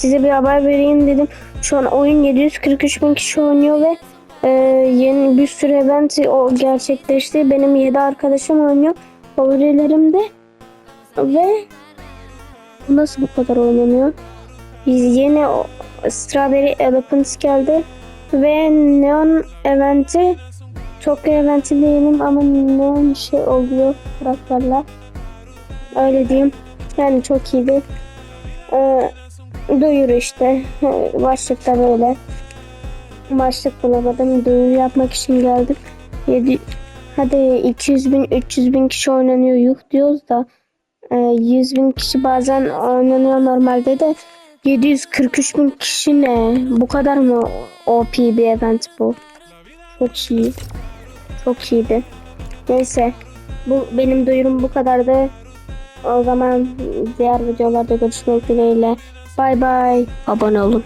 size bir haber vereyim dedim. Şu an oyun 743 bin kişi oynuyor ve e, yeni bir sürü event o gerçekleşti. Benim 7 arkadaşım oynuyor. Favorilerimde ve bu nasıl bu kadar oynanıyor? Biz yeni o Strawberry Elephants geldi ve Neon eventi çok eventi değilim ama Neon şey oluyor karakterler. Öyle diyeyim. Yani çok iyiydi. Ee, duyuru işte. Başlıkta böyle. Başlık bulamadım. Duyuru yapmak için geldim. 7, hadi 200 bin 300 bin kişi oynanıyor yuh diyoruz da e, 100 bin kişi bazen oynanıyor normalde de 743 bin kişi ne? Bu kadar mı OP bir event bu? Çok iyi. Çok iyiydi. Neyse. Bu benim duyurum bu kadardı. O zaman diğer videolarda görüşmek dileğiyle. Bay bay. Abone olun.